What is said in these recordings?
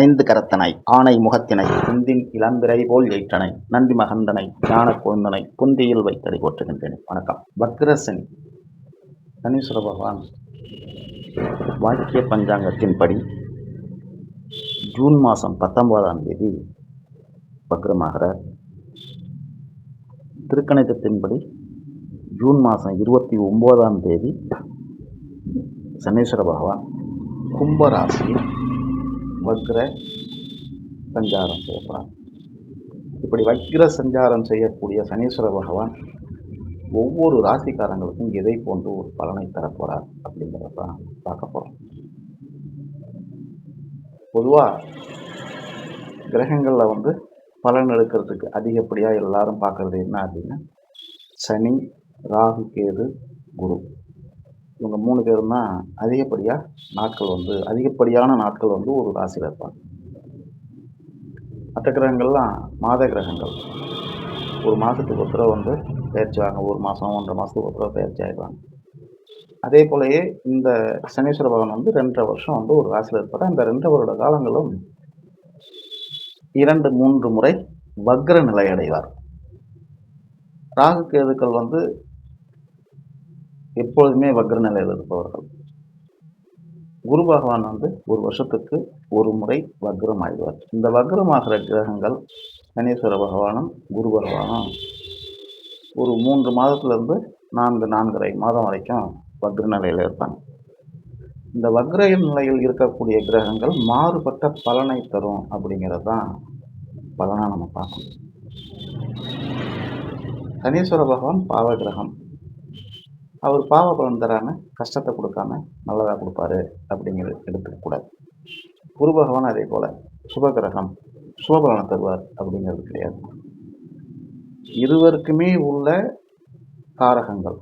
ஐந்து கரத்தனை ஆணை முகத்தினை குந்தின் இளம்பிறை போல் எயிற்றனை நந்தி மகந்தனை ஞான குழந்தனை குந்தியில் வைத்ததை போற்றுகின்றேன். வணக்கம். வக்ரசனி சனீஸ்வர பகவான் வாக்கிய பஞ்சாங்கத்தின்படி ஜூன் மாதம் பத்தொன்பதாம் தேதி வக்ரமாகிறார். திருக்கணிதத்தின்படி ஜூன் மாதம் இருபத்தி ஒம்போதாம் தேதி சனீஸ்வர பகவான் கும்பராசியில் வக்ர சஞ்சாரம் செய்யப்படுறார் இப்படி வக்ர சஞ்சாரம் செய்யக்கூடிய சனீஸ்வர பகவான் ஒவ்வொரு ராசிக்காரங்களுக்கும் எதை போன்று ஒரு பலனை தரப்போறார் அப்படிங்கிறத பார்க்க போகிறோம் பொதுவாக கிரகங்களில் வந்து பலன் எடுக்கிறதுக்கு அதிகப்படியாக எல்லாரும் பார்க்குறது என்ன அப்படின்னா சனி ராகு கேது குரு. இவங்க மூணு பேரும் தான் அதிகப்படியாக நாட்கள் வந்து அதிகப்படியான நாட்கள் வந்து ஒரு ராசியில் இருப்பாங்க. மற்ற கிரகங்கள்லாம் மாத கிரகங்கள். ஒரு மாதத்துக்கு ஒரு தடவை வந்து பயிற்சி ஆகும் ஒரு மாதம் ஒன்றரை மாதத்துக்கு ஒரு தடவை பயிற்சி ஆகிடுவாங்க அதே போலயே இந்த சனீஸ்வர பகவான் வந்து ரெண்டரை வருஷம் வந்து ஒரு ராசியில் இருப்பார். அந்த ரெண்டரை வருட காலங்களும் இரண்டு மூன்று முறை வக்ர நிலை அடைவார். ராகு கேதுக்கள் வந்து எப்பொழுதுமே வக்ர நிலையில் இருப்பவர்கள். குரு பகவான் வந்து ஒரு வருஷத்துக்கு ஒரு முறை வக்ரம் ஆகிடுவார் இந்த வக்ரமாகிற கிரகங்கள் கணேஸ்வர பகவானும் குரு பகவானும் ஒரு மூன்று மாதத்துலேருந்து நான்கு நான்கரை மாதம் வரைக்கும் வக்ர நிலையில் இருப்பாங்க. இந்த வக்ர நிலையில் இருக்கக்கூடிய கிரகங்கள் மாறுபட்ட பலனை தரும் அப்படிங்கிறது தான் பலனாக நம்ம பார்க்கணும். சனீஸ்வர பகவான் பாவ கிரகம் அவர் பாவ பலன் தராமல் கஷ்டத்தை கொடுக்காம நல்லதாக கொடுப்பாரு அப்படிங்கிறது எடுத்துக்கக்கூடாது குரு பகவான் அதே போல் சுபகிரகம் சுபபலனை தருவார் அப்படிங்கிறது கிடையாது. இருவருக்குமே உள்ள காரகங்கள்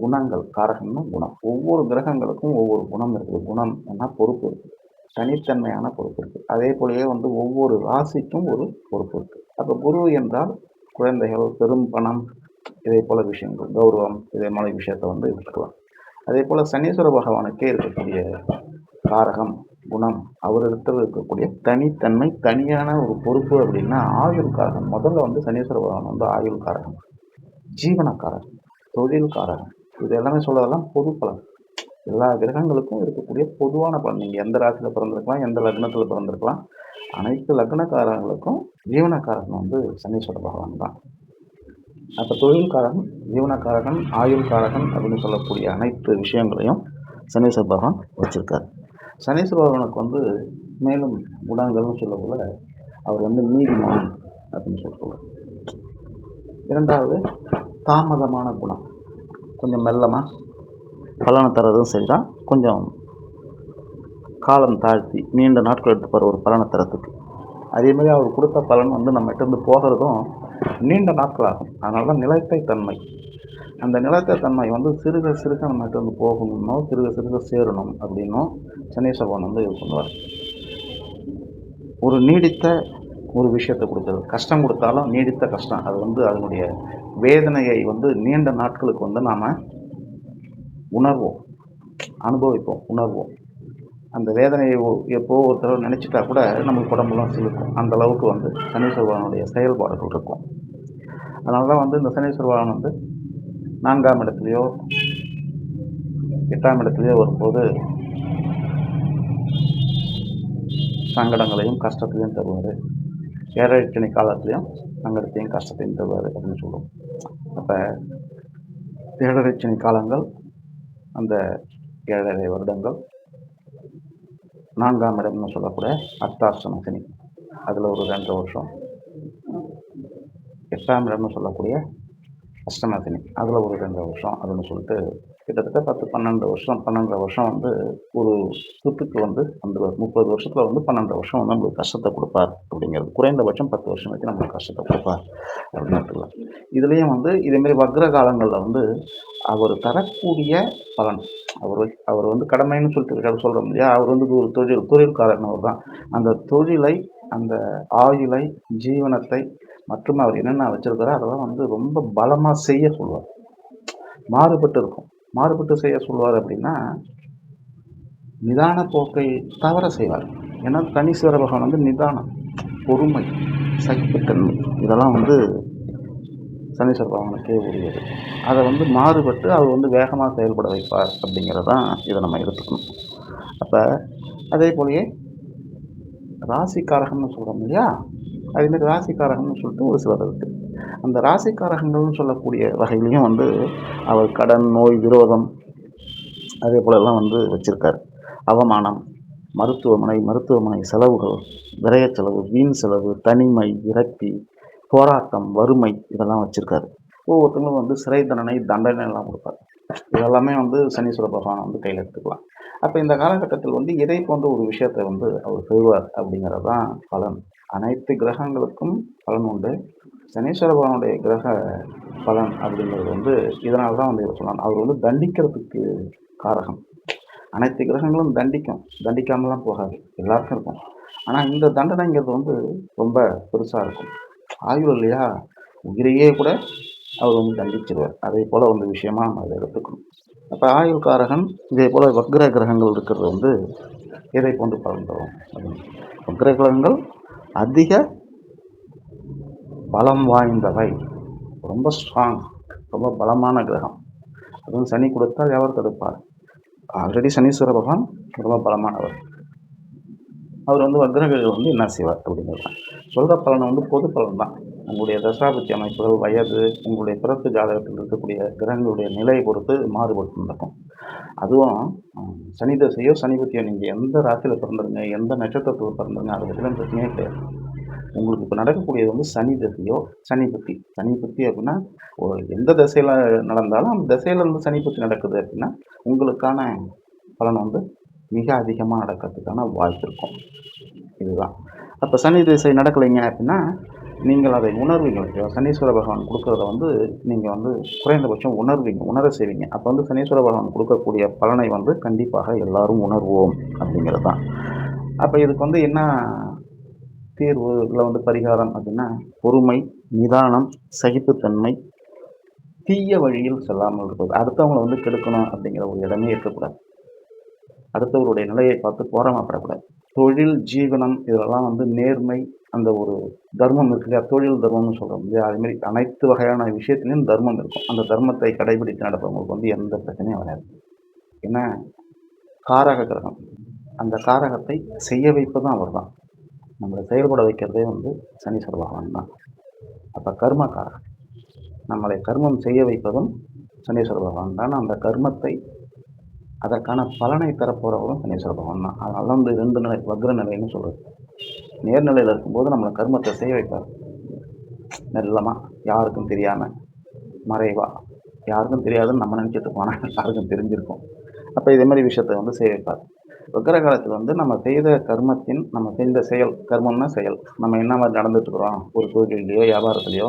குணங்கள் காரகம்னா குணம். ஒவ்வொரு கிரகங்களுக்கும் ஒவ்வொரு குணம் இருக்குது. குணம் என்ன? பொறுப்பு இருக்குது தனித்தன்மையான பொறுப்பு இருக்குது அதே போலவே வந்து ஒவ்வொரு ராசிக்கும் ஒரு பொறுப்பு இருக்குது அப்போ குரு என்றால் குழந்தைகள் பெரும் பணம் இதே போல விஷயங்கள் கௌரவம் இதே மாதிரி விஷயத்தை வந்து எடுத்துக்கலாம். அதே போல் சனீஸ்வர பகவானுக்கே இருக்கக்கூடிய காரகம் குணம் அவரிடத்தில் இருக்கக்கூடிய தனித்தன்மை தனியான ஒரு பொறுப்பு அப்படின்னா ஆயுள் காரகம். முதல்ல வந்து சனீஸ்வர பகவான் வந்து ஆயுள் காரகம் ஜீவனக்காரகம் தொழில்காரகம் இது எல்லாமே சொல்றதெல்லாம் பொது பலன். எல்லா கிரகங்களுக்கும் இருக்கக்கூடிய பொதுவான பலன். நீங்கள் எந்த ராசியில் பிறந்திருக்கலாம் எந்த லக்னத்தில் பிறந்திருக்கலாம் அனைத்து லக்னக்காரங்களுக்கும் ஜீவனக்காரகம் வந்து சனீஸ்வர பகவான் தான். அப்போ தொழில்காரகன் ஜீவனக்காரகன் ஆயுள்காரகன் அப்படின்னு சொல்லக்கூடிய அனைத்து விஷயங்களையும் சனீஸ்வர பகவான் வச்சுருக்கார். சனீஸ்வர பகவானுக்கு வந்து மேலும் குணங்கள்னு சொல்லக்குள்ள அவர் வந்து நீதிமான் அப்படின்னு சொல்லுவார் இரண்டாவது தாமதமான குணம். கொஞ்சம் மெல்லமாக பலனை தரதும் சரி தான் கொஞ்சம் காலம் தாழ்த்தி நீண்ட நாட்கள் எடுத்துப்பார் ஒரு பலனை தரத்துக்கு அதே மாதிரி அவர் கொடுத்த பலன் வந்து நம்மகிட்ட இருந்து போகிறதும் நீண்ட நாட்கள் ஆகும் அதனால தான் நிலைத்தை தன்மை. அந்த நிலைத்த தன்மை வந்து சிறுக சிறுக நம்மகிட்ட வந்து போகணும்னோ சிறுக சிறுக சேரணும் அப்படின்னும் சனீஸ்வரன் வந்து இது பண்ணுவார். ஒரு நீடித்த ஒரு விஷயத்தை கொடுக்குறது. கஷ்டம் கொடுத்தாலும் நீடித்த கஷ்டம். அது வந்து அதனுடைய வேதனையை வந்து நீண்ட நாட்களுக்கு வந்து நாம் உணர்வோம். அனுபவிப்போம். உணர்வோம். அந்த வேதனையை எப்போ ஒரு தடவை நினச்சிட்டா கூட நமக்கு உடம்புலாம் சிலுக்கும் அந்த அளவுக்கு வந்து சனீஸ்வர பகவானுடைய செயல்பாடுகள் இருக்கும். அதனால தான் வந்து இந்த சனீஸ்வர பகவான் வந்து நான்காம் இடத்துலையோ எட்டாம் இடத்துலையோ வரும்போது சங்கடங்களையும் கஷ்டத்தையும் தருவார். ஏழரை காலத்துலேயும் சங்கடத்தையும் கஷ்டத்தையும் தருவார் அப்படின்னு சொல்லுவோம் அப்போ ஏழரை காலங்கள் அந்த ஏழரை வருடங்கள் நான்காம் இடம்னு சொல்லக்கூடிய அர்த்தாஷ்டம சனி. அதில் ஒரு ரெண்டு வருஷம். எட்டாம் இடம்னு சொல்லக்கூடிய அஷ்டம சனி. அதில் ஒரு ரெண்டு வருஷம் அப்படின்னு சொல்லிட்டு கிட்டத்தட்ட பத்து பன்னெண்டு வருஷம் பன்னெண்டரை வருஷம் வந்து ஒரு சொத்துக்கு வந்து அந்த முப்பது வருஷத்தில் வந்து பன்னெண்டு வருஷம் வந்து நம்மளுக்கு கஷ்டத்தை கொடுப்பார் அப்படிங்கிறது. குறைந்தபட்சம் பத்து வருஷம் வரைக்கும் நம்மளுக்கு கஷ்டத்தை கொடுப்பார் அப்படின்னு எடுத்துக்கலாம் இதுலேயும் வந்து இதேமாரி வக்ர காலங்களில் வந்து அவர் தரக்கூடிய பலன் அவர் அவர் வந்து கடமைன்னு சொல்லிட்டு சொல்கிறோம் இல்லையா? அவர் வந்து ஒரு தொழில் தொழில்காரன் அவர் தான். அந்த தொழிலை அந்த ஆயுளை ஜீவனத்தை மற்றும் அவர் என்னென்ன வச்சுருக்காரோ அதெல்லாம் வந்து ரொம்ப பலமாக செய்ய சொல்லுவார். மாறுபட்டு இருக்கும். மாறுபட்டு செய்ய சொல்வார் அப்படின்னா நிதான போக்கை தவற செய்வார். ஏன்னா தனீஸ்வர பகவான் வந்து நிதானம் பொறுமை சகிப்புத்தன்மை இதெல்லாம் வந்து சனீஸ்வர பகவானுக்கே உரியது. அதை வந்து மாறுபட்டு அவர் வந்து வேகமாக செயல்பட வைப்பார் அப்படிங்கிறதான் இதை நம்ம எடுத்துக்கணும். அப்போ அதே போலயே ராசிக்காரகம்னு சொல்கிறோம் இல்லையா? அதேமாதிரி ராசிக்காரகம்னு சொல்லிட்டு ஒரு சிலர் இருக்குது அந்த ராசிக்காரகங்கள்னு சொல்லக்கூடிய வகையிலையும் வந்து அவர் கடன் நோய் விரோதம் அதே போலெல்லாம் வந்து வச்சுருக்காரு. அவமானம் மருத்துவமனை மருத்துவமனை செலவுகள் விரய செலவு வீண் செலவு தனிமை விரக்தி போராட்டம் வறுமை இதெல்லாம் வச்சுருக்காரு. ஒவ்வொருத்தங்களும் வந்து சிறை தண்டனை தண்டனை எல்லாம் கொடுப்பார். இதெல்லாமே வந்து சனீஸ்வர பகவான் வந்து கையில் எடுத்துக்கலாம். அப்போ இந்த காலகட்டத்தில் வந்து இதை போன்ற ஒரு விஷயத்தை வந்து அவர் செய்வார் அப்படிங்கிறது தான் பலன். அனைத்து கிரகங்களுக்கும் பலன் உண்டு. சனீஸ்வர பகவானுடைய கிரக பலன் அப்படிங்கிறது வந்து இதனால தான் வந்து சொல்லலாம் அவர் வந்து தண்டிக்கிறதுக்கு காரகம். அனைத்து கிரகங்களும் தண்டிக்கும். தண்டிக்காமலாம் போகாது. எல்லாருக்கும் இருக்கும். ஆனால் இந்த தண்டனைங்கிறது வந்து ரொம்ப பெருசாக இருக்கும். ஆயுள் இல்லையா? உயிரையே கூட அவர் வந்து தண்டிச்சிருவார். அதே போல் வந்து விஷயமா நம்ம அதை எடுத்துக்கணும். அப்போ ஆயுள் காரகன் இதே போல் வக்ர கிரகங்கள் இருக்கிறது வந்து இதை போன்று பலன் தரும்? அப்படின்னு. வக்ர கிரகங்கள் அதிக பலம் வாய்ந்தவை. ரொம்ப ஸ்ட்ராங் ரொம்ப பலமான கிரகம். அதுவும் சனி கொடுத்தால் எவர் தடுப்பார்? ஆல்ரெடி சனீஸ்வர பகவான் ரொம்ப பலமானவர். அவர் வந்து வக்ரகிரகம் வந்து என்ன செய்வார் அப்படிங்கிறது. சொல்கிற பலனை வந்து பொது பலன் தான். உங்களுடைய தசாபத்தி அமைப்புகள் வயது உங்களுடைய பிறப்பு ஜாதகத்தில் இருக்கக்கூடிய கிரகங்களுடைய நிலையை பொறுத்து மாறுபட்டு நடக்கும். அதுவும் சனி தசையோ சனி புத்தியோ நீங்கள் எந்த ராசியில் பிறந்துருங்க எந்த நட்சத்திரத்தில் பிறந்துருங்க அதை பற்றிலாம் பிரச்சனையே கிடையாது. உங்களுக்கு இப்போ நடக்கக்கூடியது வந்து சனி தசையோ சனி புத்தி சனி புத்தி அப்படின்னா ஒரு எந்த திசையில் நடந்தாலும் அந்த திசையில இருந்து சனி புத்தி நடக்குது அப்படின்னா உங்களுக்கான பலன் வந்து மிக அதிகமாக நடக்கிறதுக்கான வாய்ப்பு இருக்கும். இதுதான். அப்போ சனி திசை நடக்கலைங்க அப்படின்னா நீங்கள் அதை உணர்வீங்க. சனீஸ்வர பகவான் கொடுக்குறத வந்து நீங்கள் வந்து குறைந்தபட்சம் உணர்வீங்க உணர செய்வீங்க. அப்போ வந்து சனீஸ்வர பகவான் கொடுக்கக்கூடிய பலனை வந்து கண்டிப்பாக எல்லாரும் உணர்வோம் அப்படிங்கிறது தான் அப்போ இதுக்கு வந்து என்ன தீர்வுல வந்து பரிகாரம் அப்படின்னா பொறுமை நிதானம் சகிப்புத்தன்மை தீய வழியில் செல்லாமல் இருப்பது. அடுத்தவங்களை வந்து கெடுக்கணும் அப்படிங்கிற ஒரு இடமே இருக்கக்கூடாது. அடுத்தவருடைய நிலையை பார்த்து போராமப்படக்கூடாது தொழில் ஜீவனம் இதெல்லாம் வந்து நேர்மை அந்த ஒரு தர்மம் இருக்கு இல்லையா? தொழில் தர்மம்னு சொல்கிறோம் இல்லையா? அதுமாரி அனைத்து வகையான விஷயத்துலையும் தர்மம் இருக்கும். அந்த தர்மத்தை கடைபிடித்து நடப்பவங்களுக்கு வந்து எந்த பிரச்சனையும் வராது. ஏன்னா காரக கிரகம். அந்த காரகத்தை செய்ய வைப்பதும் அவர் தான் நம்மளை செயல்பட வைக்கிறதே வந்து சனீஸ்வர பகவான் தான். அப்போ கர்மக்காரன் நம்மளை கர்மம் செய்ய வைப்பதும் சனீஸ்வர பகவான் தான். அந்த கர்மத்தை அதற்கான பலனை தரப்போகிறவரும் சனீஸ்வர பகவான் தான். அதனால தான் வந்து ரெண்டு நிலை வக்ர நிலைன்னு சொல்கிறது நேர்நிலையில் இருக்கும்போது நம்மளை கர்மத்தை செய்ய வைப்பார். மெல்லமாக யாருக்கும் தெரியாமல் மறைவாக யாருக்கும் தெரியாதுன்னு நம்ம நினச்சிட்டு போனால் யாருக்கும் தெரிஞ்சிருக்கும். அப்போ இதே மாதிரி விஷயத்தை வந்து செய்ய வைப்பார். வக்கர காலத்தில் வந்து நம்ம செய்த கர்மத்தின் நம்ம செய்த செயல் கர்மம்னா செயல். நம்ம என்ன மாதிரி நடந்துட்டுருக்குறோம்? ஒரு தொழிலையோ வியாபாரத்துலையோ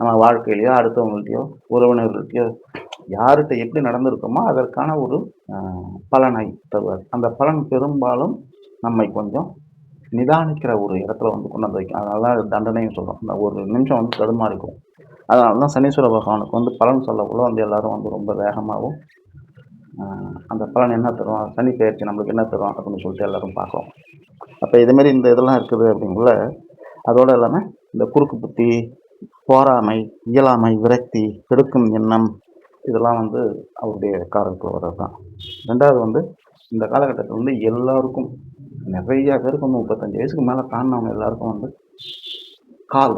நம்ம வாழ்க்கையிலையோ அடுத்தவங்கள்ட்டையோ உறவினர்கள்ட்டையோ யார்கிட்ட எப்படி நடந்திருக்கோமோ அதற்கான ஒரு பலனை தருவார். அந்த பலன் பெரும்பாலும் நம்மை கொஞ்சம் நிதானிக்கிற ஒரு இடத்துல வந்து கொண்டு வந்து வைக்கும். அதனால தான் தண்டனையும் சொல்கிறோம் அந்த ஒரு நிமிஷம் வந்து தடுமாறிக்கும். அதனால தான் சனீஸ்வர பகவானுக்கு வந்து பலன் சொல்லக்குள்ள வந்து எல்லாரும் வந்து ரொம்ப வேகமாகவும் அந்த பலன் என்ன தரும்? சனி பயிற்சி நம்மளுக்கு என்ன தரும்? அப்படின்னு சொல்லிட்டு எல்லோரும் பார்க்குறோம். அப்போ இதுமாரி இந்த இதெல்லாம் இருக்குது அப்படிங்குள்ள அதோடு இல்லாமல் இந்த குறுக்கு புத்தி போராமை இயலாமை விரக்தி கெடுக்கும் எண்ணம் இதெல்லாம் வந்து அவருடைய காரணத்தில் வர்றது தான் ரெண்டாவது வந்து இந்த காலகட்டத்தில் வந்து எல்லாருக்கும் நிறைய பேருக்கு வந்து முப்பத்தஞ்சு வயசுக்கு மேலே தாண்டினவங்க எல்லாருக்கும் வந்து கால்.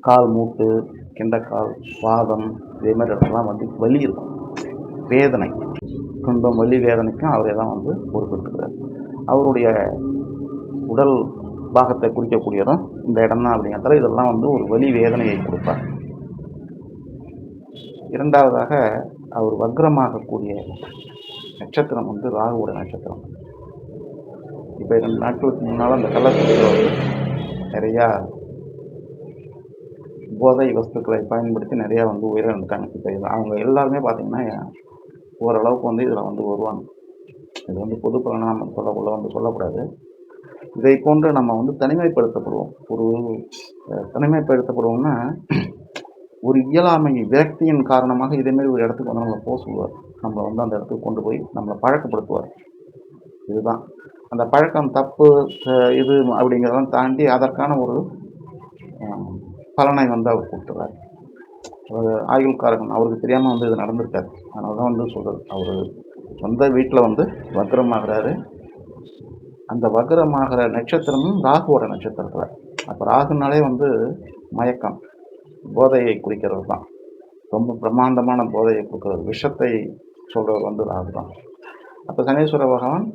கால் மூட்டு கிண்டக்கால் வாதம் இதே மாதிரி இடத்துலாம் வந்து வலி இருக்கும். வேதனை துன்பம் வலி வேதனைக்கும் அவரே தான் வந்து பொறுப்பெடுத்துக்கிறார். அவருடைய உடல் பாகத்தை குறிக்கக்கூடியதும் இந்த இடம் தான் அப்படிங்கிறதால இதெல்லாம் வந்து ஒரு வலி வேதனையை கொடுப்பார். இரண்டாவதாக அவர் வக்ரமாகக்கூடிய நட்சத்திரம் வந்து ராகுவோட நட்சத்திரம். இப்போ ரெண்டு நாட்களுக்கு முன்னால் அந்த கள்ளக்குறிச்சியில் வந்து நிறையா போதை வஸ்துக்களை பயன்படுத்தி நிறையா வந்து உயிரிழந்துட்டாங்க. இப்போ அவங்க எல்லாருமே பார்த்திங்கன்னா ஓரளவுக்கு வந்து இதில் வந்து வருவாங்க. இது வந்து பொது பலனாக நம்ம சொல்லக்குள்ள வந்து சொல்லக்கூடாது. இதை போன்று நம்ம வந்து தனிமைப்படுத்தப்படுவோம். ஒரு தனிமைப்படுத்தப்படுவோம்னா ஒரு இயலாமை விரக்தியின் காரணமாக இதேமாரி ஒரு இடத்துக்கு வந்து நம்மளை போக சொல்லுவார். நம்மளை வந்து அந்த இடத்துக்கு கொண்டு போய் நம்மளை பழக்கப்படுத்துவார். இதுதான். அந்த பழக்கம் தப்பு இது அப்படிங்கிறதெல்லாம் தாண்டி அதற்கான ஒரு பலனை வந்து அவர் கொடுத்துறாரு. ஆயுள் ஆயுள்காரகன் அவருக்கு தெரியாமல் வந்து இது நடந்திருக்காரு. அதனால தான் வந்து சொல்கிறது அவர் சொந்த வீட்டில் வந்து வக்ரமாகிறாரு. அந்த வக்ரமாகிற நட்சத்திரமும் ராகுவோட நட்சத்திரத்தில். அப்போ ராகுனாலே வந்து மயக்கம். போதையை குறிக்கிறது தான். ரொம்ப பிரம்மாண்டமான போதையை கொடுக்குறது. விஷத்தை சொல்கிறது வந்து ராகு தான். அப்போ சனீஸ்வர பகவான்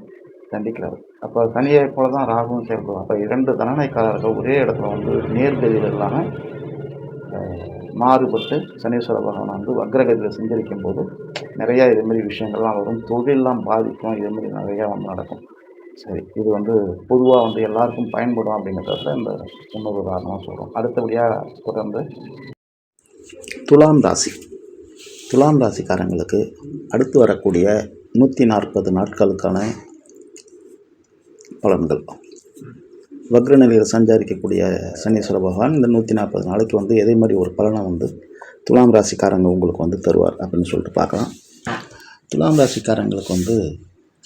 தண்டிக்கிறார். அப்போ சனியை போல தான் ராகுவும் செயல்படும் அப்போ இரண்டு தனனைக்காரர்கள் ஒரே இடத்துல வந்து நேர்கதியில் இல்லாமல் மாறுபட்டு சனீஸ்வர பகவான் வந்து அக்ரகத்தில் சஞ்சரிக்கும் போது நிறையா இதுமாரி விஷயங்கள்லாம் வரும். தொழிலெலாம் பாதிக்கும். இதுமாரி நிறையா வந்து நடக்கும். சரி இது வந்து பொதுவாக வந்து எல்லாருக்கும் பயன்படும் அப்படிங்கிறத இந்த இன்னொரு உதாரணமாக சொல்கிறோம் அடுத்தபடியாக தொடர்ந்து துலாம் ராசி. துலாம் ராசிக்காரங்களுக்கு அடுத்து வரக்கூடிய நூற்றி நாற்பது நாட்களுக்கான பலன்கள். வக்ர நிலையில் சஞ்சாரிக்கக்கூடிய சனீஸ்வர பகவான் இந்த நூற்றி நாற்பது நாளைக்கு வந்து எதே மாதிரி ஒரு பலனை வந்து துலாம் ராசிக்காரங்க உங்களுக்கு வந்து தருவார் அப்படின்னு சொல்லிட்டு பார்க்கலாம். துலாம் ராசிக்காரங்களுக்கு வந்து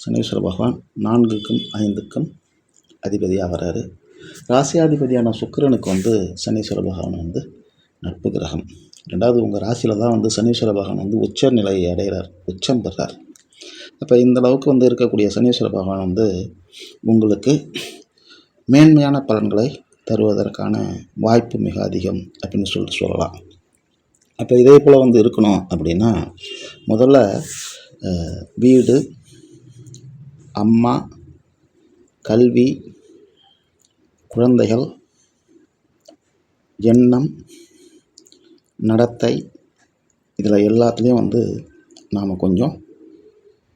சனீஸ்வர பகவான் நான்குக்கும் ஐந்துக்கும் அதிபதியாக வராரு ராசியாதிபதியான சுக்கிரனுக்கு வந்து சனீஸ்வர பகவான் வந்து நட்பு கிரகம். ரெண்டாவது உங்கள் ராசியில் தான் வந்து சனீஸ்வர பகவான் வந்து உச்ச நிலையை அடைகிறார் உச்சம் பெறார். அப்போ இந்த அளவுக்கு வந்து இருக்கக்கூடிய சனீஸ்வர பகவான் வந்து உங்களுக்கு மேன்மையான பலன்களை தருவதற்கான வாய்ப்பு மிக அதிகம் அப்படின்னு சொல்லிட்டு சொல்லலாம். அப்போ இதே போல் வந்து இருக்கணும் அப்படின்னா முதல்ல வீடு அம்மா கல்வி குழந்தைகள் எண்ணம் நடத்தை இதில் எல்லாத்துலேயும் வந்து நாம் கொஞ்சம்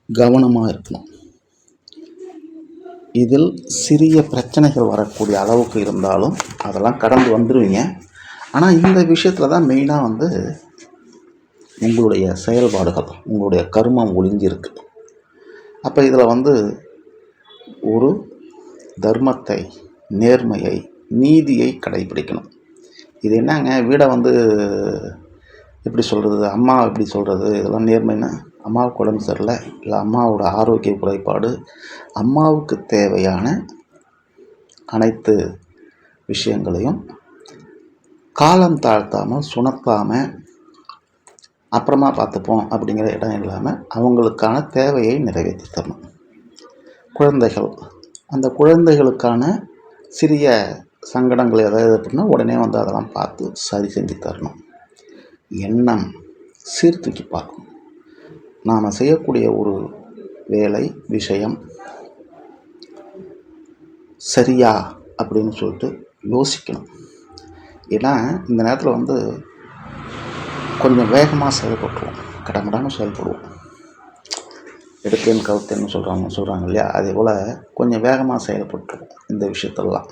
கவனமாக இருக்கணும். இதில் சிறிய பிரச்சனைகள் வரக்கூடிய அளவுக்கு இருந்தாலும் அதெல்லாம் கடந்து வந்துடுவீங்க ஆனால் இந்த விஷயத்தில் தான் மெயினாக வந்து உங்களுடைய செயல்பாடுகள் உங்களுடைய கர்மம் ஒளிஞ்சிருக்கு. அப்போ இதில் வந்து ஒரு தர்மத்தை நேர்மையை நீதியை கடைபிடிக்கணும். இது என்னங்க? வீடை வந்து எப்படி சொல்கிறது அம்மா எப்படி சொல்கிறது இதெல்லாம் நேர்மைன்னா அம்மாவுக்கு உடம்பு சரியில்லை இல்லை அம்மாவோட ஆரோக்கிய குறைபாடு அம்மாவுக்கு தேவையான அனைத்து விஷயங்களையும் காலம் தாழ்த்தாமல் சுணத்தாமல் அப்புறமா பார்த்துப்போம் அப்படிங்கிற இடம் இல்லாமல் அவங்களுக்கான தேவையை நிறைவேற்றி தரணும் குழந்தைகள் அந்த குழந்தைகளுக்கான சிறிய சங்கடங்கள் ஏதாவது அப்படின்னா உடனே வந்து அதெல்லாம் பார்த்து சரி செஞ்சு தரணும். எண்ணம் சீர்தூக்கி பார்க்கணும். நாம் செய்யக்கூடிய ஒரு வேலை விஷயம் சரியா அப்படின்னு சொல்லிட்டு யோசிக்கணும். ஏன்னா இந்த நேரத்தில் வந்து கொஞ்சம் வேகமாக செயல்பட்டுருவோம். கடமுடாமல் செயல்படுவோம். எடுத்தேன் கவுத்தேன்னு சொல்கிறாங்க சொல்கிறாங்க இல்லையா? அதே போல் கொஞ்சம் வேகமாக செயல்பட்டுருவோம் இந்த விஷயத்தெல்லாம்.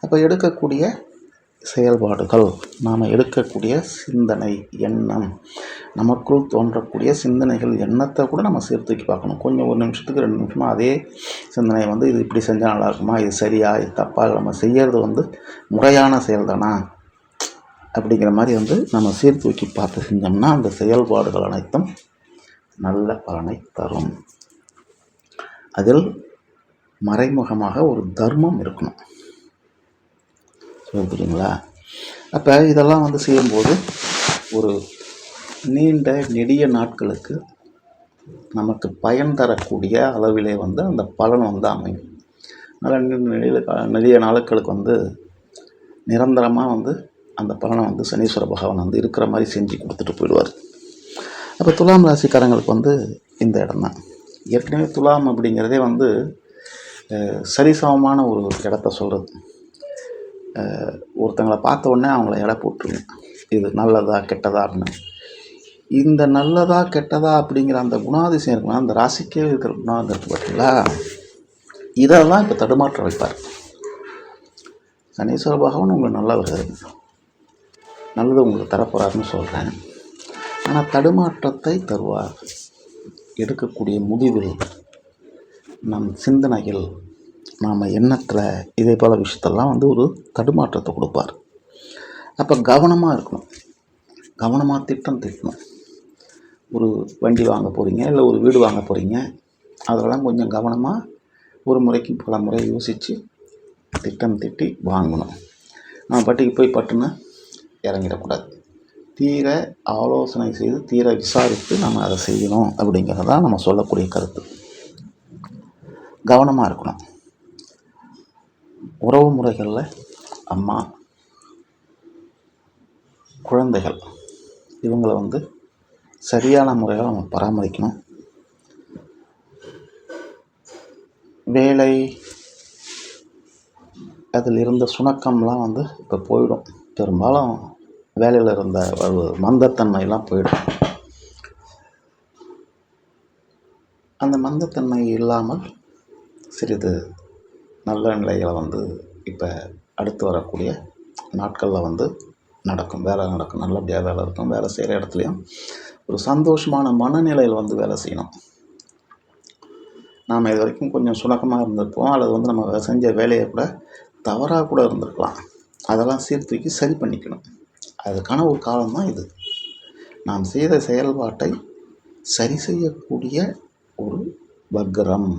அப்போ எடுக்கக்கூடிய செயல்பாடுகள். நாம் எடுக்கக்கூடிய சிந்தனை எண்ணம். நமக்குள் தோன்றக்கூடிய சிந்தனைகள் எண்ணத்தை கூட நம்ம சீர்தூக்கி பார்க்கணும். கொஞ்சம் ஒரு நிமிஷத்துக்கு ரெண்டு நிமிஷமாக அதே சிந்தனை வந்து இது இப்படி செஞ்சால் நல்லா இருக்குமா? இது சரியா? இது தப்பா? நம்ம செய்கிறது வந்து முறையான செயல் தானா அப்படிங்கிற மாதிரி வந்து நம்ம சீர்தூக்கி பார்த்து செஞ்சோம்னா அந்த செயல்பாடுகள் அனைத்தும் நல்ல பலனை தரும். அதில் மறைமுகமாக ஒரு தர்மம் இருக்கணும். புரியுதுங்களா அப்போ இதெல்லாம் வந்து செய்யும்போது ஒரு நீண்ட நெடிய நாட்களுக்கு நமக்கு பயன் தரக்கூடிய அளவிலே வந்து அந்த பலன் வந்து அமையும். நல்ல நீண்ட நெடிய நெடிய நாட்களுக்கு வந்து நிரந்தரமாக வந்து அந்த பலனை வந்து சனீஸ்வர பகவான் வந்து இருக்கிற மாதிரி செஞ்சு கொடுத்துட்டு போயிடுவார். அப்போ துலாம் ராசிக்காரங்களுக்கு வந்து இந்த இடம் தான். ஏற்கனவே துலாம் அப்படிங்கிறதே வந்து சரிசமமான ஒரு இடத்த சொல்கிறது ஒருத்தங்களை பார்த்த உடனே அவங்கள எடை போட்டுருவேன் இது நல்லதா கெட்டதா அப்படின்னு. இந்த நல்லதா கெட்டதா அப்படிங்கிற அந்த குணாதிசயம் இருக்குன்னா அந்த ராசிக்கே இருக்கிற குணாதிசயம் இருக்கு பார்த்தீங்களா? இதெல்லாம் இப்போ தடுமாற்ற வைப்பார். சனீஸ்வர பகவான் உங்களுக்கு நல்லவர். நல்லது உங்களுக்கு தரப்போகிறாருன்னு சொல்கிறேன் ஆனால் தடுமாற்றத்தை தருவார். எடுக்கக்கூடிய முடிவில் நம் சிந்தனைகள் நாம் எண்ணத்தில் இதே போல் விஷயத்தெல்லாம் வந்து ஒரு தடுமாற்றத்தை கொடுப்பார். அப்போ கவனமாக இருக்கணும். கவனமாக திட்டம் திட்டணும். ஒரு வண்டி வாங்க போகிறீங்க இல்லை ஒரு வீடு வாங்க போகிறீங்க அதெல்லாம் கொஞ்சம் கவனமாக ஒரு முறைக்கு பல முறை யோசித்து திட்டம் திட்டி வாங்கணும். நான் பட்டிக்கு போய் பட்டுன்னு இறங்கிடக்கூடாது. தீர ஆலோசனை செய்து தீர விசாரித்து நம்ம அதை செய்யணும் அப்படிங்கிறதான் நம்ம சொல்லக்கூடிய கருத்து. கவனமாக இருக்கணும். உறவு முறைகளில் அம்மா குழந்தைகள் இவங்களை வந்து சரியான முறையில் நம்ம பராமரிக்கணும். வேலை அதில் இருந்த சுணக்கம்லாம் வந்து இப்போ போயிடும். பெரும்பாலும் வேலையில் இருந்த ஒரு மந்தத்தன்மையெல்லாம் போயிடும். அந்த மந்தத்தன்மை இல்லாமல் சிறிது நல்ல நிலைகளை வந்து இப்போ அடுத்து வரக்கூடிய நாட்களில் வந்து நடக்கும் வேலை நடக்கும் நல்லபடியாக வேலை இருக்கும் வேலை செய்கிற இடத்துலையும் ஒரு சந்தோஷமான மனநிலையில் வந்து வேலை செய்யணும். நாம் இது வரைக்கும் கொஞ்சம் சுணக்கமாக இருந்திருப்போம். அல்லது வந்து நம்ம செஞ்ச வேலையை கூட தவறாக கூட இருந்திருக்கலாம். அதெல்லாம் சீர்தூக்கி சரி பண்ணிக்கணும். அதுக்கான ஒரு காலம் தான் இது. நாம் செய்த செயல்பாட்டை சரி செய்யக்கூடிய ஒரு வக்ரம்.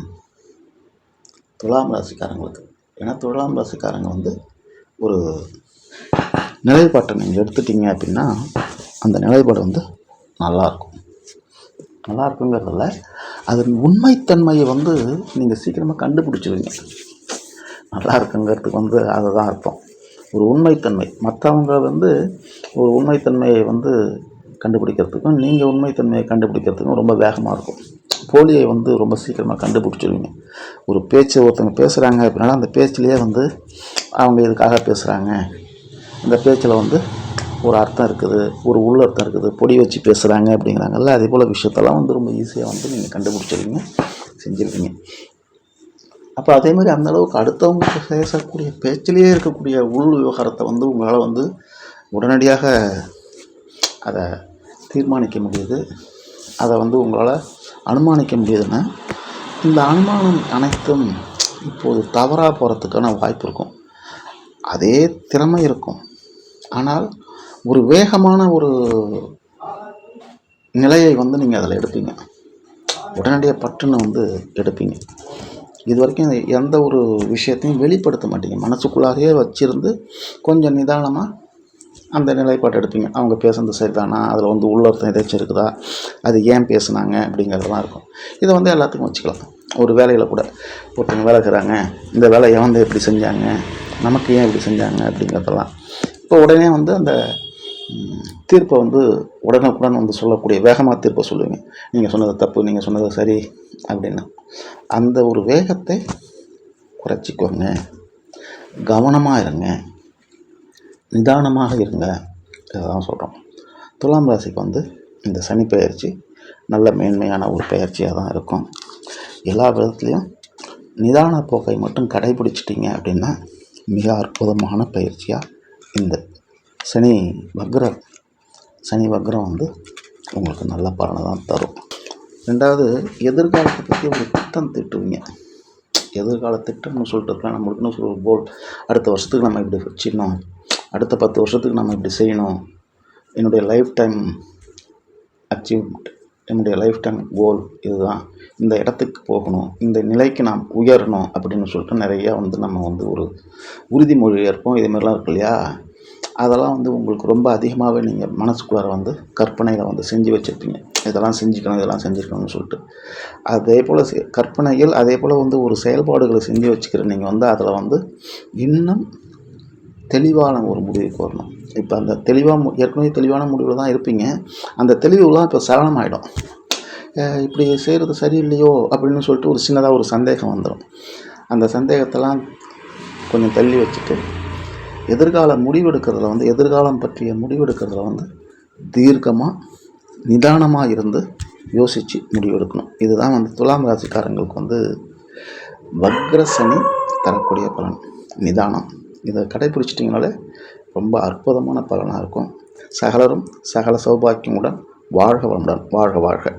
துலாம் ராசிக்காரங்களுக்கு. ஏன்னா துலாம் ராசிக்காரங்க வந்து ஒரு நிலைப்பாட்டை நீங்கள் எடுத்துட்டீங்க அப்படின்னா அந்த நிலைப்பாடு வந்து நல்லாயிருக்கும். நல்லா இருக்குங்கிறதில்ல அதன் உண்மைத்தன்மையை வந்து நீங்கள் சீக்கிரமாக கண்டுபிடிச்சிருவீங்க. நல்லா இருக்குங்கிறதுக்கு வந்து அதுதான் அர்த்தம். ஒரு உண்மைத்தன்மை. மற்றவங்க வந்து ஒரு உண்மைத்தன்மையை வந்து கண்டுபிடிக்கிறதுக்கும் நீங்கள் உண்மைத்தன்மையை கண்டுபிடிக்கிறதுக்கும் ரொம்ப வேகமாக இருக்கும். போலியை வந்து ரொம்ப சீக்கிரமாக கண்டுபிடிச்சிருவீங்க. ஒரு பேச்சு ஒருத்தவங்க பேசுகிறாங்க அப்படின்னா அந்த பேச்சிலேயே வந்து அவங்க இதுக்காக பேசுகிறாங்க இந்த பேச்சில் வந்து ஒரு அர்த்தம் இருக்குது ஒரு உள்ளர்த்தம் இருக்குது பொடி வச்சு பேசுகிறாங்க அப்படிங்கிறாங்கல்ல அதே போல் விஷயத்தெல்லாம் வந்து ரொம்ப ஈஸியாக வந்து நீங்கள் கண்டுபிடிச்சிருவீங்க செஞ்சுருவீங்க. அப்போ அதே மாதிரி அந்தளவுக்கு அடுத்தவங்க பேசக்கூடிய பேச்சிலேயே இருக்கக்கூடிய உள் விவகாரத்தை வந்து உங்களால் வந்து உடனடியாக அதை தீர்மானிக்க முடியுது. அதை வந்து உங்களால் அனுமானிக்க முடியுதுன்னா இந்த அனுமானம் அனைத்தும் இப்போது தவறாக போகிறதுக்கான வாய்ப்பு இருக்கும். அதே திறமை இருக்கும். ஆனால் ஒரு வேகமான ஒரு நிலையை வந்து நீங்கள் அதில் எடுப்பீங்க. உடனடியாக பற்றுன்னு வந்து எடுப்பீங்க. இது வரைக்கும் எந்த ஒரு விஷயத்தையும் வெளிப்படுத்த மாட்டீங்க. மனசுக்குள்ளாரையே வச்சிருந்து கொஞ்சம் நிதானமாக அந்த நிலைப்பாடு எடுப்பீங்க அவங்க பேசுனது சரிதானா? அதில் வந்து உள்ளர்த்தம் ஏதாச்சும் இருக்குதா? அது ஏன் பேசுனாங்க? அப்படிங்கிறதெல்லாம் இருக்கும். இதை வந்து எல்லாத்துக்கும் வச்சுக்கலாம். ஒரு வேலையில் கூட ஒருத்தவங்க வேலை இருக்கிறாங்க இந்த வேலையை வந்து எப்படி செஞ்சாங்க? நமக்கு ஏன் இப்படி செஞ்சாங்க? அப்படிங்கிறதெல்லாம். இப்போ உடனே வந்து அந்த தீர்ப்பை வந்து உடனுக்குடன் வந்து சொல்லக்கூடிய வேகமாக தீர்ப்பை சொல்லுவீங்க. நீங்கள் சொன்னது தப்பு நீங்கள் சொன்னது சரி அப்படின்னு. அந்த ஒரு வேகத்தை குறைச்சிக்கோங்க. கவனமாக இருங்க. நிதானமாக இருங்க. இதுதான் சொல்கிறோம் துலாம் ராசிக்கு வந்து இந்த சனி பெயர்ச்சி நல்ல மேன்மையான ஒரு பெயர்ச்சியாக தான் இருக்கும். எல்லா விதத்துலேயும் நிதான போக்கை மட்டும் கடைபிடிச்சிட்டிங்க அப்படின்னா மிக அற்புதமான பயிற்சியாக இந்த சனி வக்ர சனி வக்ரம் வந்து உங்களுக்கு நல்ல பலனை தான் தரும். ரெண்டாவது எதிர்காலத்தை பற்றி ஒரு திட்டம் திட்டுவீங்க. எதிர்கால திட்டம்னு சொல்லிட்டு இருக்கலாம் நம்மளுக்குன்னு சொல்ல ஒரு கோல் அடுத்த வருஷத்துக்கு நம்ம இப்படி வச்சிடணும். அடுத்த பத்து வருஷத்துக்கு நம்ம இப்படி செய்யணும். என்னுடைய லைஃப் டைம் அச்சீவ்மெண்ட் என்னுடைய லைஃப் டைம் கோல் இதுதான். இந்த இடத்துக்கு போகணும் இந்த நிலைக்கு நாம் உயரணும் அப்படின்னு சொல்லிட்டு நிறையா வந்து நம்ம வந்து ஒரு உறுதிமொழி ஏற்போம் இதுமாதிரிலாம் இருக்கு இல்லையா? அதெல்லாம் வந்து உங்களுக்கு ரொம்ப அதிகமாகவே நீங்கள் மனசுக்குள்ளார வந்து கற்பனையில் வந்து செஞ்சு வச்சுருப்பீங்க. இதெல்லாம் செஞ்சுக்கணும் இதெல்லாம் செஞ்சுக்கணும்னு சொல்லிட்டு. அதே போல் செ- கற்பனைகள் அதே போல் வந்து ஒரு செயல்பாடுகளை செஞ்சு வச்சுக்கிற நீங்கள் வந்து அதில் வந்து இன்னும் தெளிவான ஒரு முடிவுக்கு வரணும் இப்போ அந்த தெளிவாக ஏற்கனவே தெளிவான முடிவில் தான் இருப்பீங்க. அந்த தெளிவுலாம் இப்போ சலனமாயிடும் அஹ் இப்படி செய்கிறது சரியில்லையோ அப்படின்னு சொல்லிட்டு ஒரு சின்னதாக ஒரு சந்தேகம் வந்துடும் அந்த சந்தேகத்தெல்லாம் கொஞ்சம் தள்ளி வச்சுட்டு எதிர்கால முடிவெடுக்கிறதுல வந்து எதிர்காலம் பற்றிய முடிவெடுக்கிறதுல வந்து தீர்க்கமாக நிதானமாக இருந்து யோசித்து முடிவெடுக்கணும். இதுதான் வந்து துலாம் ராசிக்காரங்களுக்கு வந்து வக்ரசனி தரக்கூடிய பலன். நிதானம். இதை கடைபிடிச்சிட்டிங்கனாலே ரொம்ப அற்புதமான பலனாக இருக்கும். சகலரும் சகல சௌபாக்கியமுடன் வாழ்க வளமுடன் வாழ்க வாழ்க.